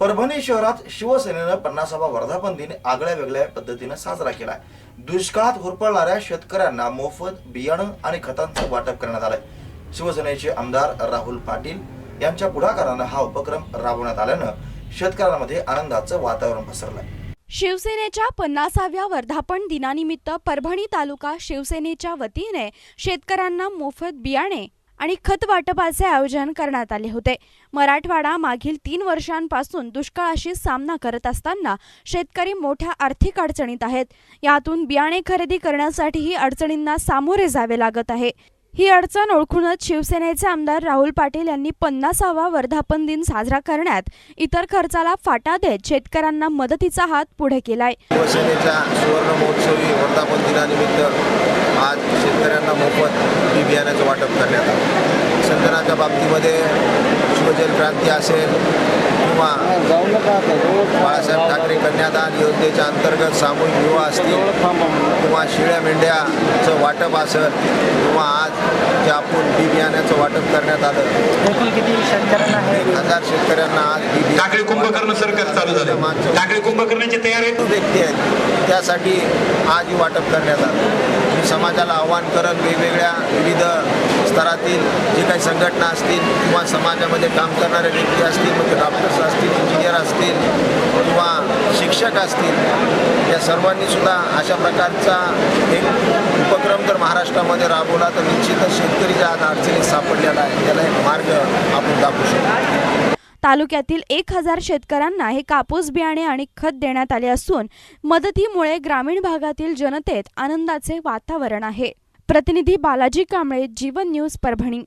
परभणी शहरात शिवसेनेनं पन्नासावा वर्धापन दिन आगळ्या वेगळ्या पद्धतीनं साजरा केलाय दुष्काळात होरपळणाऱ्या शेतकऱ्यांना मोफत बियाणं आणि खतांचं वाटप करण्यात आलंय. शिवसेनेचे आमदार राहुल पाटील यांच्या पुढाकारानं हा उपक्रम राबवण्यात आल्यानं शेतकऱ्यांमध्ये आनंदाचं वातावरण पसरलंय. शिवसेनेच्या पन्नासाव्या वर्धापन दिनानिमित्त परभणी तालुका शिवसेनेच्या वतीने शेतकऱ्यांना मोफत बियाणे आणि खत वाटपाचे आयोजन करण्यात आले होते. मराठवाडा मागील तीन वर्षांपासून दुष्काळाशी सामना करत असताना शेतकरी मोठ्या आर्थिक अडचणीत आहेत. यातून बियाणे खरेदी करण्यासाठीही अडचणींना सामोरे जावे लागत आहे. ही अडचण ओळखूनच शिवसेनेचे आमदार राहुल पाटील यांनी पन्नासावा वर्धापन दिन साजरा करण्यात इतर खर्चाला फाटा देत शेतकऱ्यांना मदतीचा हात पुढे केलाय. शिवसेनेच्या सुवर्ण महोत्सवी वर्धापन दिनानिमित्त शेतकऱ्यांना मोफत बी बियाण्याचं वाटप करण्यात आलं. सिंचनाच्या बाबतीमध्ये शिवजल क्रांती असेल किंवा बाळासाहेब ठाकरे कन्यादान योजनेच्या अंतर्गत सामूहिक विवाह असतील किंवा शिळ्या मेंढ्याचं वाटप असेल किंवा आज जे आपण बी बियाण्याचं वाटप करण्यात आलं. किती शेतकऱ्यांना एक हजार शेतकऱ्यांना आज बी बियाणं कुंभकर्ण सरकार चालू झालं. टाकळी कुंभकर्णाची तयारी व्यक्ती आहेत. त्यासाठी आज ही वाटप करण्यात आलं. मी समाजाला आव्हान करत वेगवेगळ्या विविध स्तरातील जे काही संघटना असतील किंवा समाजामध्ये काम करणारे व्यक्ती असतील मग डॉक्टर्स असतील इंजिनियर असतील किंवा शिक्षक असतील या सर्वांनी सुद्धा अशा प्रकारचा एक उपक्रम जर महाराष्ट्रामध्ये राबवला तर निश्चितच शेतकरी ज्या आज अडचणीत सापडलेला आहे त्याला एक मार्ग आपण दाखवू शकतो. तालुक्यातील एक हजार शेतकऱ्यांना हे कापूस बियाणे आणि खत देण्यात आले असून मदतीमुळे ग्रामीण भागातील जनतेत आनंदाचे वातावरण आहे. प्रतिनिधी बालाजी कांबळे जीवन न्यूज परभणी.